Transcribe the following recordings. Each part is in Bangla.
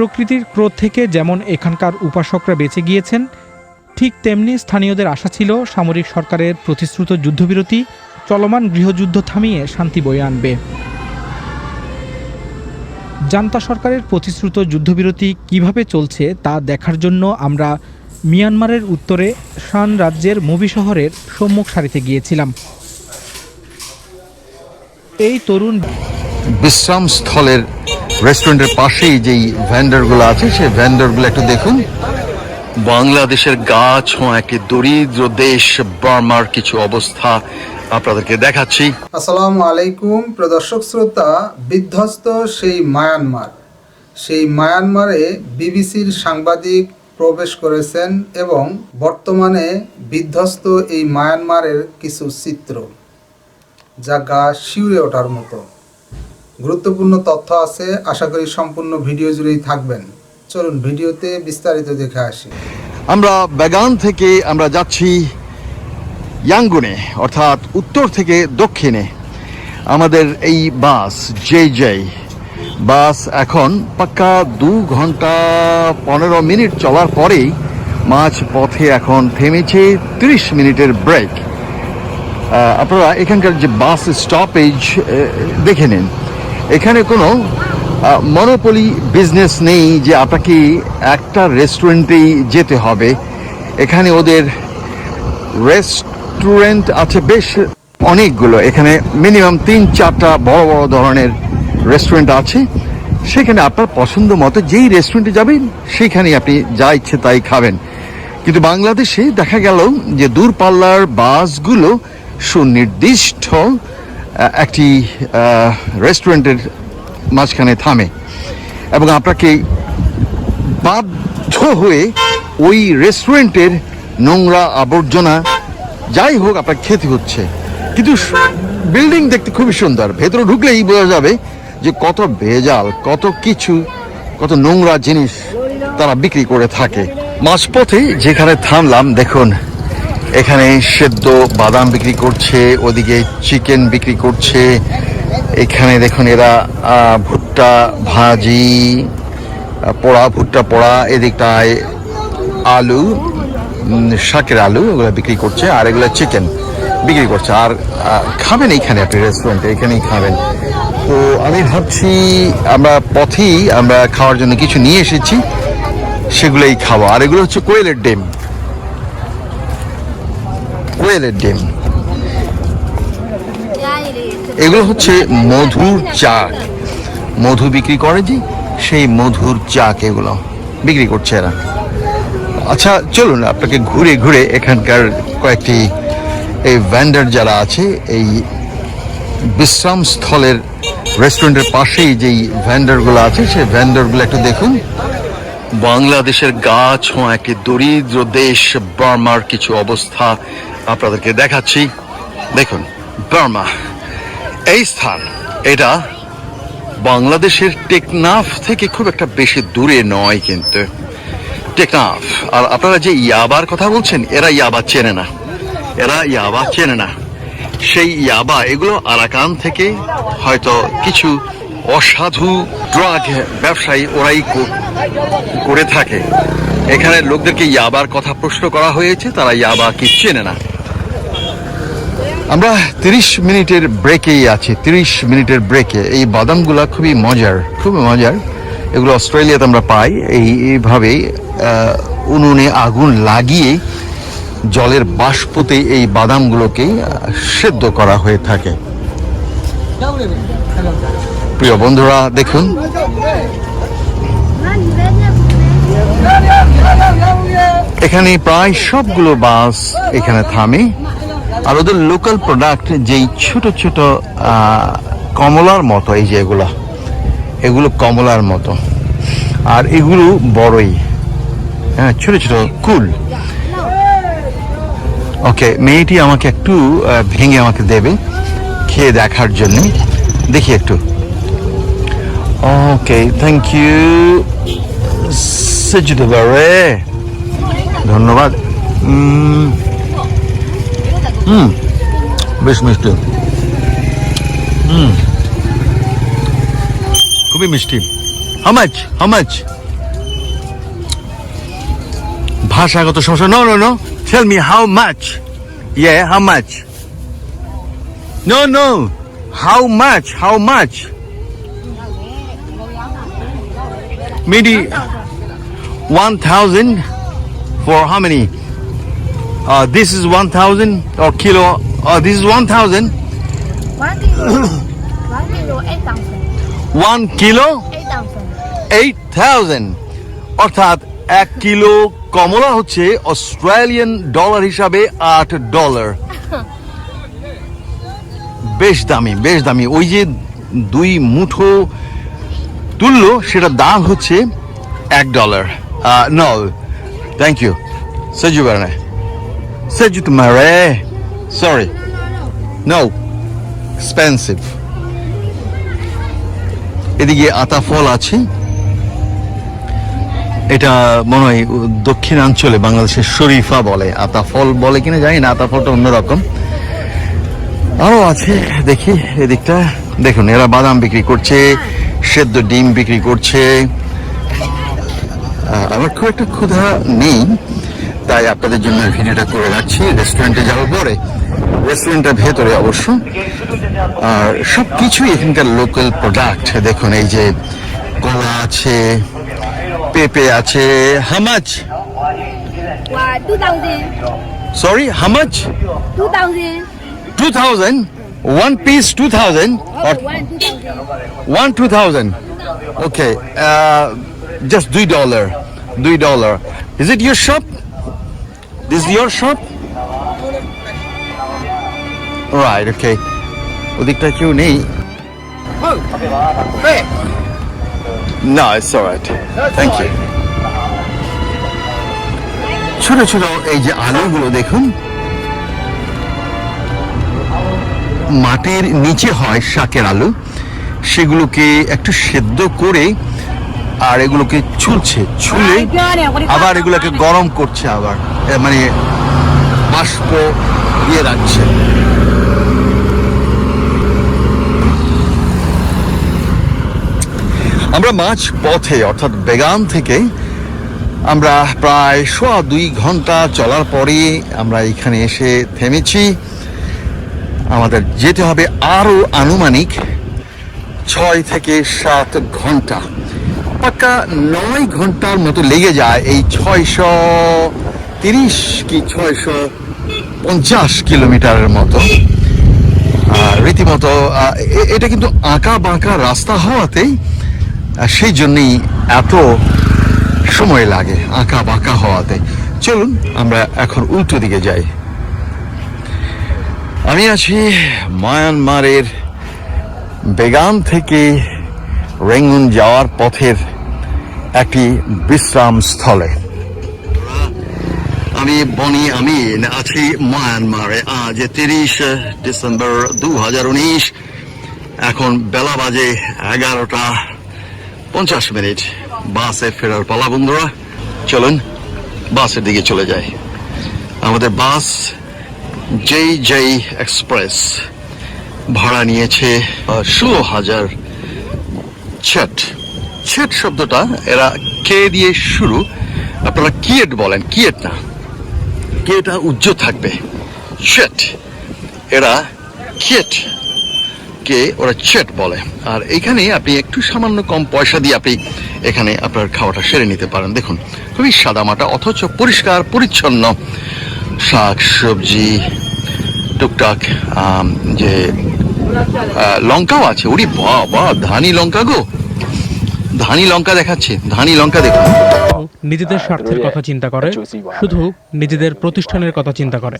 প্রকৃতির ক্রোধ থেকে যেমন এখানকার উপাসকরা বেঁচে গিয়েছেন, ঠিক তেমনি স্থানীয়দের আশা ছিল সামরিক সরকারের প্রতিশ্রুত যুদ্ধবিরতি, চলমান গৃহযুদ্ধ থামিয়ে শান্তি বয়ে আনবে। জান্তা সরকারের প্রতিশ্রুত যুদ্ধবিরতি কীভাবে চলছে তা দেখার জন্য আমরা মিয়ানমারের উত্তরে শান রাজ্যের মুবি শহরের সম্মুখ সারিতে গিয়েছিলাম। এই তরুণ বিশ্রাম স্থলের রেস্টুরেন্টের পাশেই যেই ভ্যান্ডারগুলো আছে সেই ভ্যান্ডারগুলো একটু দেখুন। বাংলাদেশের গা ছোঁয়া একটি দরিদ্র দেশ বার্মার কিছু অবস্থা আপনাদেরকে দেখাচ্ছি। আসসালামু আলাইকুম প্রদর্শক শ্রোতা বিধ্বস্ত সেই মায়ানমার। সেই মায়ানমারে বিবিসির সাংবাদিক প্রবেশ করেছেন এবং বর্তমানে বিধ্বস্ত এই মায়ানমারের কিছু চিত্র যা গা শিউরে ওঠার মতো। গুরুত্বপূর্ণ তথ্য আছে, আশা করি সম্পূর্ণ ভিডিও জুড়েই থাকবেন। চলুন ভিডিওতে বিস্তারিত দেখে আসি। আমরা ব্যাগান থেকে আমরা যাচ্ছি ইয়াঙ্গুনে, অর্থাৎ উত্তর থেকে দক্ষিণে। আমাদের এই বাস জে জে বাস এখন পাক্কা দু ঘণ্টা পনেরো মিনিট চলার পরেই মাঝ পথে এখন থেমেছে তিরিশ মিনিটের ব্রেক। আপনারা এখানকার যে বাস স্টপেজ দেখে নিন। এখানে কোনো মনোপলি বিজনেস নেই যে আপনাকে একটা রেস্টুরেন্টেই যেতে হবে। এখানে ওদের রেস্টুরেন্ট আছে বেশ অনেকগুলো। এখানে মিনিমাম তিন চারটা বড় বড় ধরনের রেস্টুরেন্ট আছে। সেখানে আপনার পছন্দ মতো যেই রেস্টুরেন্টে যাবেন, সেখানেই আপনি যা ইচ্ছে তাই খাবেন। কিন্তু বাংলাদেশে দেখা গেল যে দূরপাল্লার বাসগুলো সুনির্দিষ্ট একটি রেস্টুরেন্টের মাঝখানে থামে এবং আপনাকে বাধ্য হয়ে ওই রেস্টুরেন্টের নোংরা আবর্জনা, যাই হোক আপনার খেতে হচ্ছে। কিন্তু বিল্ডিং দেখতে খুবই সুন্দর। ভেতরে ঢুকলেই বোঝা যাবে যে কত ভেজাল, কত কিছু, কত নোংরা জিনিস তারা বিক্রি করে থাকে। মাঝপথে যেখানে থামলাম, দেখুন এখানে সেদ্ধ বাদাম বিক্রি করছে, ওদিকে চিকেন বিক্রি করছে। এখানে দেখুন এরা ভুট্টা ভাজি, পোড়া, ভুট্টা পোড়া, এদিকটায় আলু শাকের আলু ওগুলো বিক্রি করছে, আর এগুলো চিকেন বিক্রি করছে। আর খাবেন এইখানে আপনি রেস্টুরেন্টে এখানেই খাবেন। তো আমি ভাবছি আমরা পথেই আমরা খাওয়ার জন্য কিছু নিয়ে এসেছি, সেগুলোই খাওয়া আর এগুলো হচ্ছে কোয়েলের ডিম। কোয়েলের ডিম। এগুলো হচ্ছে মধুর চাক। মধু বিক্রি করে যে সেই মধুর চাক এগুলো বিক্রি করছে এরা। আচ্ছা চলুন আপনাকে ঘুরে ঘুরে এখানকার কয়েকটি এই ভ্যান্ডার যারা আছে, এই বিশ্রাম স্থলের রেস্টুরেন্টের পাশেই যেই ভ্যান্ডারগুলো আছে, সেই ভ্যান্ডারগুলো একটু দেখুন। বাংলাদেশের গা ছোঁয়া একটি দরিদ্র দেশ, বার্মার কিছু অবস্থা। আপনাদেরকে দেখাচ্ছি। দেখুন, বার্মা। এই স্থান, এটা বাংলাদেশের টেকনাফ থেকে খুব একটা বেশি দূরে নয় কিন্তু। টেকনাফ, আর আপনারা যে ইয়াবার কথা বলছেন, এরা ইয়াবা চেনে না। এরা ইয়াবা চেনে না। সেই ইয়াবা, এগুলো আরাকান থেকে হয়তো কিছু অসাধু ড্রাগ ব্যবসায়ী ওরাই করে থাকে। এখানে লোকদেরকে ইয়াবার কথা প্রশ্ন করা হয়েছে, তারা ইয়াবা কি চেনে না। আমরা তিরিশ মিনিটের ব্রেকেই আছি। তিরিশ মিনিটের ব্রেকে এই বাদামগুলা খুবই মজার খুবই মজার। এগুলো অস্ট্রেলিয়াতে আমরা পাই। এই এইভাবে আহ, উনুনে আগুন লাগিয়ে জলের বাষ্পতে এই বাদামগুলোকে সেদ্ধ করা হয়ে থাকে। প্রিয় বন্ধুরা দেখুন। এখানে প্রায় সবগুলো বাস এখানে থামে। আর ওদের লোকাল প্রোডাক্ট যেই ছোট ছোট কমলার মতো, এই যে এগুলো এগুলো কমলার মতো। আর এগুলো বড়ই হ্যাঁ ছোট ছোট কুল ওকে মেয়েটি আমাকে একটু ভেঙে আমাকে দেবে, খেয়ে দেখার জন্য। দেখি একটু। ওকে থ্যাংক ইউ পারে ধন্যবাদ। হুম বেশ মিষ্টি। হুম। খুবই মিষ্টি। হামাচ হামাচ ভাষাগত সমস্যা। No no no tell me how much ইয়ে how much no no how much how much Maybe 1,000 for how many? Uh, this is 1,000 or kilo. Uh, this is 1,000. One kilo, one kilo, eight thousand, One kilo, eight thousand. 8,000. অর্থাৎ এক কিলো কমলা হচ্ছে অস্ট্রেলিয়ান ডলার হিসাবে আট ডলার বেশ দামি বেশ দামি ওই যে দুই মুঠো তুললো সেটা দাম হচ্ছে এক ডলার ন থ্যাংক ইউ সেজু বেড়ানে সেজু তোমার রে সরি নো এক্সপেন্সিভ এদিকে আতা ফল আছে। এটা মনে হয় দক্ষিণাঞ্চলে বাংলাদেশের শরীফা বলে। আতা ফল বলে কিনা জানি না, আতা ফলটা অন্যরকম। আরও আছে, দেখি এদিকটা। দেখুন, এরা বাদাম বিক্রি করছে, সেদ্ধ ডিম বিক্রি করছে। আমার খুব একটা ক্ষুধা নেই। তাই আপনাদের জন্য ভিডিওটা করে রাখছি। রেস্টুরেন্টে যাওয়ার পরে রেস্টুরেন্টের ভেতরে অবশ্য আর সব কিছুই এখানকার লোকাল প্রোডাক্ট দেখুন এই যে কলা আছে পেঁপে আছে thousand, sorry how much two thousand one piece two thousand one two thousand okay One two thousand. Okay. Uh, just three dollar. Three dollar. Is it your shop? This is your shop? Right. Okay. ওদিকটা কেউ নেই No, it's all right. Thank you. ছোট ছোট এই যে আলুগুলো দেখুন মাটির নিচে হয় শাকের আলু সেগুলোকে একটু সেদ্ধ করে আর এগুলোকে ছুলছে ছুলে আবার এগুলোকে গরম করছে আবার। মানে বাষ্প দিয়ে রাখছে। আমরা মাছ পথে অর্থাৎ বেগান থেকে আমরা প্রায় সোয়া দুই ঘণ্টা চলার পরে আমরা এখানে এসে থেমেছি। আমাদের যেতে হবে আরও আনুমানিক ছয় থেকে সাত ঘণ্টা। পাক্কা নয় ঘণ্টার মতো লেগে যায় এই ছয়শো তিরিশ কি ছয়শো পঞ্চাশ কিলোমিটারের মতো। রীতিমতো এটা কিন্তু আঁকা বাঁকা রাস্তা হওয়াতেই সেই জন্যই এত সময় লাগে আঁকা বাঁকা হওয়াতে। চলুন, আমরা এখন উল্টো দিকে যাই। আমি আছি মায়ানমারের বেগান থেকে রেঙ্গুন যাওয়ার পথের একটি বিশ্রাম স্থলে। আমি বনি আমিন, আছি মায়ানমারে। আজ তিরিশ ডিসেম্বর দু হাজার উনিশ, এখন বেলা বাজে এগারোটা পঞ্চাশ মিনিট। বাসে ফেরার পালা, বন্ধুরা। চলুন, বাসের দিকে চলে যাই। আমাদের বাস জেই জেই এক্সপ্রেস ভাড়া নিয়েছে, ষোলো হাজার ছেট। ছেট শব্দটা এরা কে দিয়ে শুরু? আপনারা কিয়েট বলেন, কিয়েট না। কিয়েটা উজ্জ্ব থাকবে। ছেট এরা কিয়েট। কে ওরা চেট বলে। আর এখানে আপনি একটু সামান্য কম পয়সা দিয়ে আপনি এখানে আপনার খাওয়াটা সেরে নিতে পারেন। দেখুন, খুবই সাদামাটা, অথচ পরিষ্কার, পরিচ্ছন্ন। শাক, সবজি, টুকটাক যে লঙ্কাও আছে। ওরি বা বাহ, ধানি লঙ্কা গো। ধানি লঙ্কা দেখাচ্ছে ধানি লঙ্কা দেখুন। নিজেদের স্বার্থের কথা চিন্তা করে শুধু নিজেদের প্রতিষ্ঠানের কথা চিন্তা করে।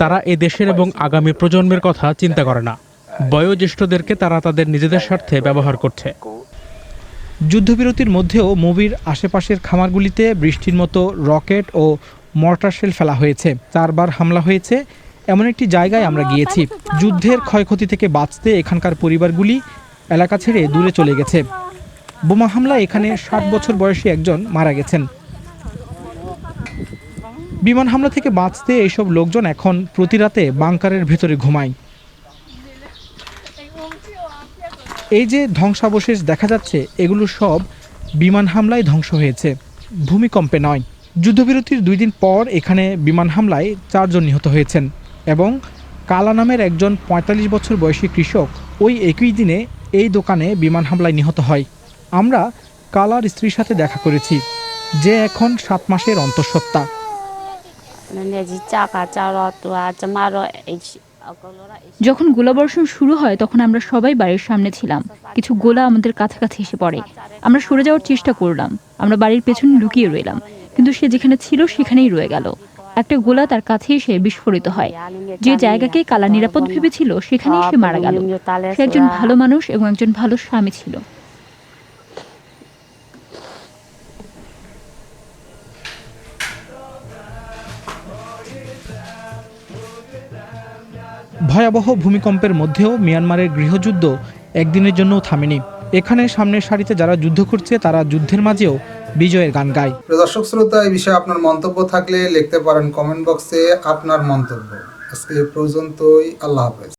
তারা এ দেশের এবং আগামী প্রজন্মের কথা চিন্তা করে না। বয়োজ্যেষ্ঠদেরকে তারা তাদের নিজেদের স্বার্থে ব্যবহার করছে। যুদ্ধবিরতির মধ্যেও মুভির আশেপাশের খামারগুলিতে বৃষ্টির মতো রকেট ও মর্টার শেল ফেলা হয়েছে। চারবার হামলা হয়েছে। এমন একটি জায়গায় আমরা গিয়েছি। যুদ্ধের ক্ষয়ক্ষতি থেকে বাঁচতে এখানকার পরিবারগুলি এলাকা ছেড়ে দূরে চলে গেছে। বোমা হামলায় এখানে ষাট বছর বয়সী একজন মারা গেছেন। বিমান হামলা থেকে বাঁচতে এইসব লোকজন এখন প্রতি রাতে বাংকারের ভেতরে ঘুমায়। এই যে ধ্বংসাবশেষ দেখা যাচ্ছে, এগুলো সব বিমান হামলায় ধ্বংস হয়েছে। ভূমিকম্পে নয়। যুদ্ধবিরতির দুই দিন পর এখানে বিমান হামলায় চারজন নিহত হয়েছেন এবং কালা নামের একজন ৪৫ বছর বয়সী কৃষক ওই একই দিনে এই দোকানে বিমান হামলায় নিহত হয়। আমরা কালার স্ত্রীর সাথে দেখা করেছি, যে এখন সাত মাসের অন্তঃসত্ত্বা। যখন গোলাবর্ষণ শুরু হয়, তখন আমরা সবাই বাড়ির সামনে ছিলাম। কিছু গোলা আমাদের কাছাকাছি এসে পড়ে। আমরা সরে যাওয়ার চেষ্টা করলাম। আমরা বাড়ির পেছনে লুকিয়ে রইলাম। কিন্তু সে যেখানে ছিল, সেখানেই রয়ে গেল। একটা গোলা তার কাছে এসে বিস্ফোরিত হয়। যে জায়গাকে কালা নিরাপদ ভেবেছিল, সেখানেই সে মারা গেল। সে একজন ভালো মানুষ এবং একজন ভালো স্বামী ছিল। ভয়াবহ ভূমিকম্পের মধ্যেও মিয়ানমারের গৃহযুদ্ধ একদিনের জন্য থামেনি। এখানে সামনের সারিতে যারা যুদ্ধ করছে, তারা যুদ্ধের মাঝেও বিজয়ের গান গায়। দর্শক শ্রোতা, এই বিষয়ে আপনার মন্তব্য থাকলে লিখতে পারেন কমেন্ট বক্সে আপনার মন্তব্য। আজকে পর্যন্তই, আল্লাহ হাফেজ।